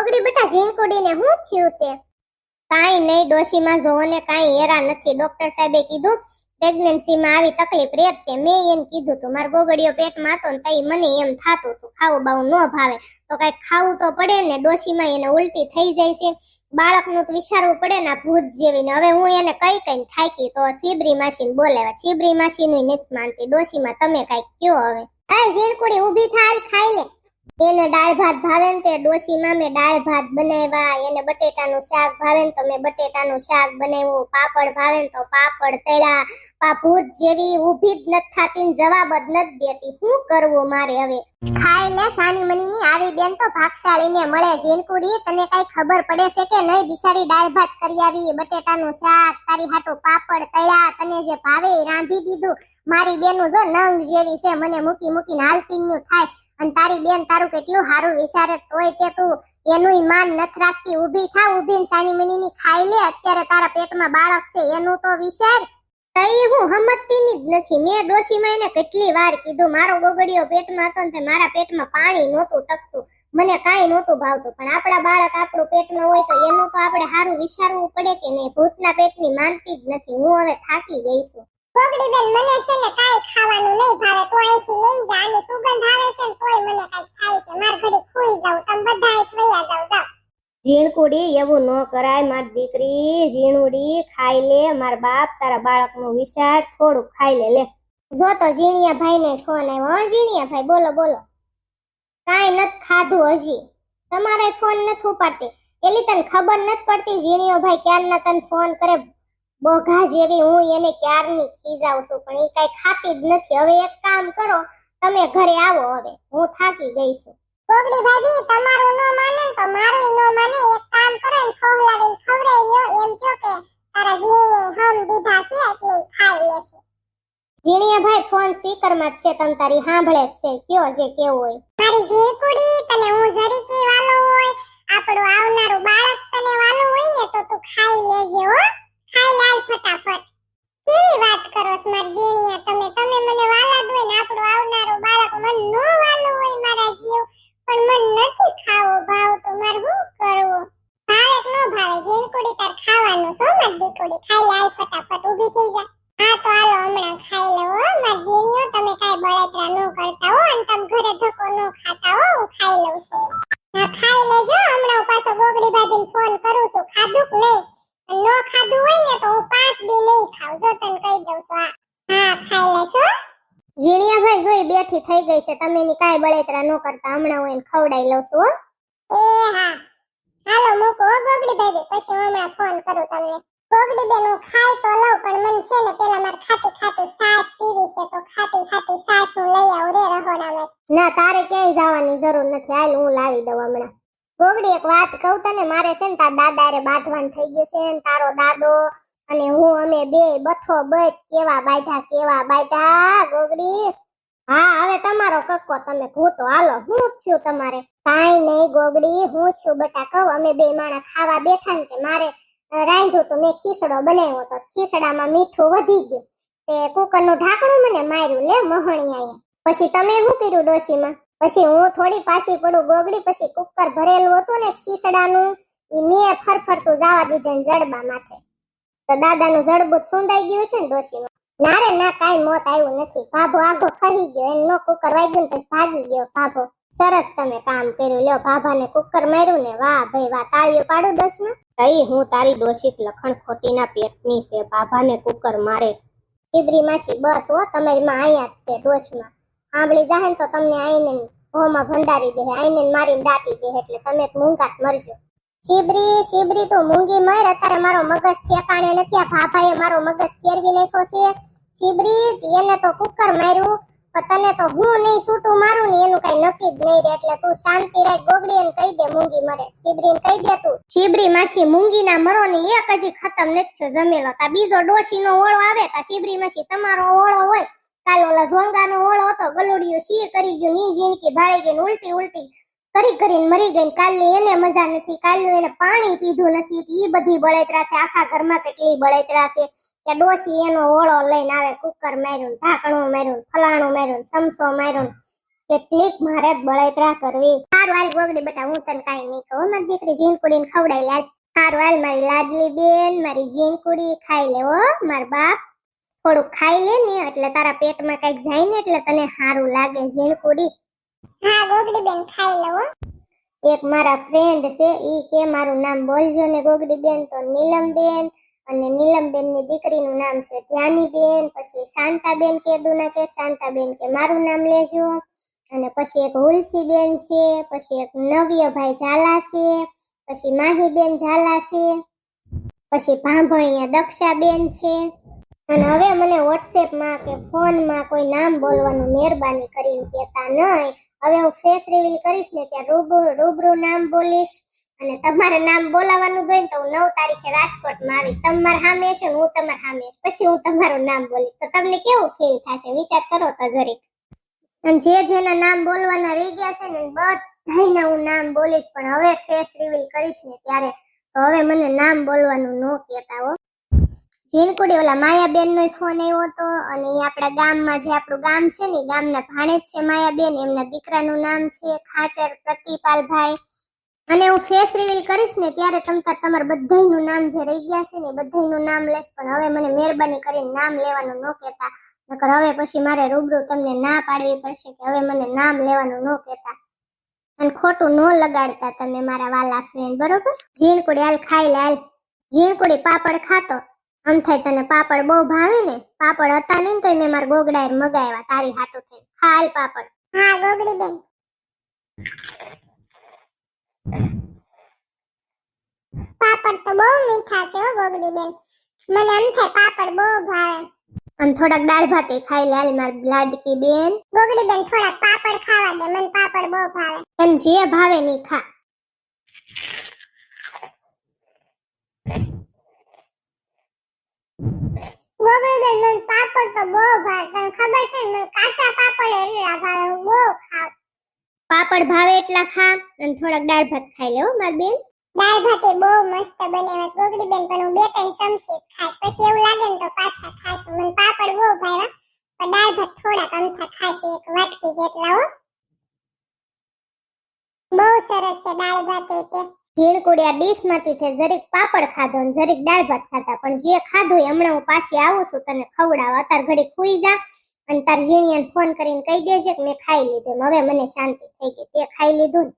ગોગડી બેટા ઝીંકુડીને શું થયું છે? કાંઈ નહીં, ડોશીમાં જોવો કાંઈ હેરા નથી. ડોક્ટર સાહેબે કીધું પ્રેગ્નન્સીમાં આવી તકલીફ રહેત તે મેં એને કીધું તું. મારો ગોગડીયો પેટમાં હતો ને તઈ મને એમ થાતું તું. ખાવું બાવું ન ભાવે. તો કાંઈ ખાવું તો પડે ને, ડોશીમાં એને ઉલટી થઈ જાય છે. બાળકનું તો વિચારવું પડે ને ભૂત જેવી ને. હવે હું એને કઈ કઈ થાકી તો સીબરી માસીને બોલાવે. સીબરી માસીનું નથી માનતી. ડોશીમાં તમે કંઈક કયો હવે. હા ઝીણકુડી ઊભી થાય ખાઈ લે. એને દાળ ભાત ભાવે ને તે ડોશી મામે દાળ ભાત બનાવ્યા, એને બટેટાનું શાક ભાવે ને તો મેં બટેટાનું શાક બનાવ્યું, પાપડ ભાવે ને તો પાપડ તળ્યા. પા ભૂત જેવી ઊભી જ નથી થાતી જવાબ જ નથી દેતી. શું કરવું મારે હવે? ખાઈ લે સાની મનીની, આવી બેન તો ભાગશાળીને મળે ઝીણકુડી તને કઈ ખબર પડે છે કે નહીં? બિચારી દાળ ભાત કરી આવી, બટેટાનું શાક, તારી હાટું પાપડ તળ્યા, તને જે ભાવે રાંધી દીધું. મારી બેનું જો નંગ જેવી છે, મને મૂકી મૂકીને હાલતી થાય. અને તારી બેન તારું કેટલું સારું વિચારે તોય તે તું એનું માન નથી રાખતી. ઊભી થા, ઊભી સાની મનીની ખાઈ લે. અત્યારે તારા પેટમાં બાળક છે, એનું તો વિચાર. તઈ હું હમતતી જ નથી. મેં ડોશીમાં એને કેટલી વાર કીધું, મારો ગોગડીયો પેટમાં હતો ને મારા પેટમાં પાણી નહોતું ટકતું. મને કાંઈ નહોતું ભાવતું, પણ આપણા બાળક આપણું પેટમાં હોય તો એનું તો આપણે સારું વિચારવું પડે કે નહીં? ભૂતના પેટની માનતી જ નથી. હું હવે થાકી ગઈ છું. ગોગડી બેન મને છે ને કાંઈ ખાવાનું નહીં ભાવે, તો અહીંથી લઈ જા અને સુગંધ આવે મને કઈ થાય છે, માર ઘડી ખોઈ જાઉં, તમ બધા વયા જાવ જાવ ઝીણકુડી, એવું ન કરાય, માર દીકરી, ઝીણુડી, ખાઈ લે, માર બાપ, તારા બાળકનું વિચાર થોડું ખાઈ લે લે. જો તો ઝીણિયા ભાઈ ને ફોન આવ્યો, હો ઝીણિયા ભાઈ બોલો બોલો. કાંઈ નથી ખાધું હજી. તમારે ફોન નથી ઉપાડતી. એલી તને ખબર નથી પડતી ઝીણિયો ભાઈ ક્યારના તને ફોન કરે, બોઘા જેવી હું એને ક્યારની ખીજાવું છું, પણ એ કાંઈ ખાતી જ નથી. હવે એક કામ કરો તમે ઘરે આવો હવે. હું થાકી ગઈ છું. બોગડી ભાભી તમારું નો માને તો મારું નો માને. એક કામ કરો ને ખવડાવીને ખવડાવી લ્યો. એમ કયો કે તારા જીએ હમ દીધા છે એટલે ખાઈ લેશે જીણીયા ભાઈ ફોન સ્પીકરમાં છે તમ તારી સાંભળે છે. કયો છે કેવો હોય. મારી જીરકુડી તને હું જરીકી વાલો હોય આપણું આવનારું બાળક તને વાલું હોય ને તો તું ખાઈ લેજે હો. ખાઈ લાલ ફટાફટ. કેવી વાત કરો છો મારી ઝીણીયા? તમે તમે મને વાલા દો ને આપણું આવનારું બાળક મન નો વાલું હોય મારા જીવ પણ મન નથી ખાવો ભાવ તો મારે શું કરવું ભાવે કે ન ભાવે ઝીણકુડી તાર ખાવાનું છો મારી દીકુડી ખાઈ લાલ ફટાફટ ઊભી થઈ જા હા તો હાલો હમણાં ખાઈ લો હો મારી ઝીણીઓ તમે કાંઈ બળતરા ન કરતા હો અને તમે ઘરે ધક્કો ન ખાતા હો હું ખાઈ લઉં છું હા ખાઈ લેજો હમણાં હું પાછો ગોગડી ભાભીને ફોન કરું છું ખાધું કે નહીં અને ન ખાધું હોય ને તો હું પાંચ દી નહીં ખાવ જો તને કહી દઉં છું હા હા ખાઈ લેશો જોઈ બેઠી થઈ ગઈ છે. તમે એની કાંઈ બળેતરા ન કરતા. હમણાં હું એને ખવડાવી લઉં છું હો. એ હા. હાલો મૂકો ગોગડી બેબી પછી હું હમણાં ફોન કરું તમને. ગોગડી બેન હું ખાઈ તો લઉં પણ મને છે ને પેલા મારે ખાટી ખાટી સાસ પીવી છે તો ખાટી ખાટી સાસ હું લઈ આવું રે રહોડામાં. ના તારે ક્યાંય જવાની જરૂર નથી. હાલ હું લાવી દઉં હમણાં. ગોગડી એક વાત કહું તને મારે છે ને તાર દાદા રે બાંધવાન થઈ ગયું છે ને તારો દાદો અને હું અમે બે બથો બચ કેવા બાંધ્યા કેવા બાંધ્યા ગોગડી. હા, હવે તમારો કક્કો તમે ઘૂંટો હાલો, હું થયું તમારે. કાઈ નહીં ગોગડી, હું છું બટા કહું અમે બે માણા ખાવા બેઠા ને તે મારે રાંધ્યું તો મેં ખીસડો બનાવ્યો તો ખીસડામાં મીઠું વધી ગયું. તે કુકરનું ઢાંકણું મને માર્યું. લે મહણિયાએ પછી તમે શું કર્યું ડોશીમાં? પછી હું થોડી પાછી પડું ગોગડી, પછી કુકર ભરેલું હતું ને ખીસડાનું, ઈ મેં ફરફરતું જવા દીધે જડબા માથે. તો દાદાનું જડબું સુંદાઈ ગયું છે ને ડોશીમાં? ના રે ના કાંઈ મોત આવ્યું નથી. ભાભો આગો ખહી ગયો. એનો કુકર વાગ્યું ને પછી ભાગી ગયો. ભાભો સરસ તમે કામ કર્યું. લ્યો ભાભાને કુકર માર્યું ને વાહ ભાઈ વાહ. તાળીઓ પાડું ડોશમાં? કઈ હું તારી દોષિત લખણ ખોટીના પેટની છે. ભાભાને કુકર મારે. શિબરી માસી બસ હો તમારી માં અહીંયા જ છે ડોશમાં. સાંભળી જાહે ને તો તમને આઈને ભોમાં ભંડારી દે આઈને ને મારીને દાટી દે એટલે તમે મૂંગાટ મરજો. શિબરી શિબરી તું મૂંગી મર. અત્યારે મારો મગજ ઠેકાણે નથી. આ ભાભાએ મારો મગજ ફેરવી નાખ્યો છે. શિબરી એને તો કુકર માર્યું, પણ તને તો હું નહીં છૂટું મારું ને એનું કઈ નક્કી જ નહીં રે એટલે તું શાંતિ રાખ, ગોગડી એને કહી દે મૂંગી મરે. ને કહી દે તું, શિબરી માસી મૂંગી ના મરો ને એક હજી ખતમ નથી થયો, જમેલો તા બીજો ડોશી નો ઓળો આવે તા શિબરી માસી, તમારો ઓળો હોય. કાલ ઓલા ઝોંગાનો ઓળો હતો, ગલુડિયો શી કરી ગયું, ની જિંદગી ભાળી ગઈ ને ઉલટી ઉલટી કરી કરીને મરી ગઈ કાલની એને મજા નથી, કાલનું એને પાણી પીધું નથી એ બધી બળતરા છે, આખા ઘરમાં કેટલી બળતરા છે કે ડોશી એનો ઓળો લઈને આવે, કુકર માર્યું, ઢાંકણું માર્યું, ફલાણું માર્યું સમસો માર્યું. કેટલીક મારે બળતરા કરવી. સારું હાલ ગોગડી બેટા, હું તને કાંઈ નહીં કહું મારી દીકરી ઝીણકુડીને ખવડાવી લાજ સારું હાલ. મારી લાડલી બેન, મારી ઝીણકુડી ખાઈ લે, હો, માર બાપ. થોડુંક ખાઈ લે ને, એટલે તારા પેટમાં કંઈક જાય ને, એટલે તને સારું લાગે ઝીણકુડી હા, ગોગડી બેન, ખાઈ લો એક મારા ફ્રેન્ડ છે, ઈ કે મારું નામ બોલજો ને ગોગડી બેન, તો નીલમ બેન અને નીલમ બેનની દીકરીનું નામ છે ધ્યાની બેન, પછી શાંતા બેન કે દુના કે, શાંતા બેન કે મારું નામ લેજો. અને પછી એક હુલસી બેન છે, પછી એક નવ્ય ભાઈ ઝાલા છે, પછી માહી બેન ઝાલા છે, પછી ભાંભણિયા દક્ષા બેન છે. અને હવે મને વોટ્સએપમાં કે ફોનમાં કોઈ નામ બોલવાનું મહેરબાની કરીને કહેતા નહીં. હવે હું ફેસ રિવીલ કરીશ ને ત્યાં રૂબરૂ રૂબરૂ નામ બોલીશ. અને તમારે નામ બોલાવવાનું હોય તો હું નવ તારીખે રાજકોટમાં આવી તમારા સામે છે હું તમારા સામે પછી હું તમારું નામ બોલીશ. તો તમને કેવું ફીલ થશે? વિચાર કરો તો જરીક. અને જે જેના નામ બોલવાના રહી ગયા છે ને બધાયના હું નામ બોલીશ. પણ હવે ફેસ રિવીલ કરીશ ને ત્યારે. તો હવે મને નામ બોલવાનું ન કહેતા હો. જીનકુડી ઓલા માયાબેન નો ફોન આવ્યો હતો અને એ આપણા ગામમાં જે આપણું ગામ છે ને ગામના ભાણેજ છે માયાબેન. એમના દીકરાનું નામ છે ખાચર પ્રતિપાલભાઈ. અને હું ફેસ રિવીલ કરીશ ને ત્યારે તમતા તમારા બધાનું નામ જે રહી ગયા છે ને બધાનું નામ લઈશ પણ હવે મને મહેરબાની કરીને નામ લેવાનું ન કહેતા. નકર હવે પછી મારે રૂબરૂ તમને ના પાડવી પડશે કે હવે મને નામ લેવાનું ન કહેતા. અને ખોટું ન લગાડતા તમે મારા વાલા ફ્રેન્ડ બરોબર? જીણકુડી હાલ ખાઈ લે, હાલ. જીણકુડી પાપડ ખાતો. આમ થાય તને પાપડ બહુ ભાવે ને? પાપડ હતા નહીં તોય મેં મારા ગોગડાએ મગાવ્યા તારી હાટું થઈ ખાલ હાલ પાપડ. હા ગોગડી બેન. પાપડ તો બહુ મીઠા છે હો ગોગડી બેન. મને આમ થાય પાપડ બહુ ભાવે. અને થોડાક દાળ ભાતે ખાઈ લે માર લાડકી બેન. ગોગડી બેન થોડાક પાપડ ખાવા દે મને પાપડ બહુ ભાવે. એમ જે ભાવે ની ખા ગોગડી બેન મને પાપડ તો બહુ ભાવે તને ખબર છે ને મને કાચા પાપડ એટલા ભાવે? બહુ ખાવ. પાપડ ભાવે એટલા ખા. અને થોડાક દાળ ભાત ખાઈ લેવો માર બેન. દાળ ભાત એ બહુ મસ્ત બનાવ્યા ગોગડી બેન પણ હું બે ત્રણ ચમચી ખાઈશ. પછી એવું લાગે ને તો પાછા ખાઈશ. મને પાપડ બહુ ભાવ્યા પણ દાળ ભાત થોડાક અમથા ખાઈશ એક વાટકી જેટલા હો. બહુ સરસ છે દાળ ભાત એ તે ઝીણકુડિયા ડીશમાંથી તે જરીક પાપડ ખાધો ને જરીક દાળ ભાત ખાતા પણ જે ખાધું હમણાં હું પાછી આવું છું તને ખવડાવવા. અત્યારે ઘડી ખુઈ જા. અને તાર ઝીણીએ ફોન કરીને કહી દેજે કે મેં ખાઈ લીધું. હવે મને શાંતિ થઈ ગઈ. તે ખાઈ લીધું ને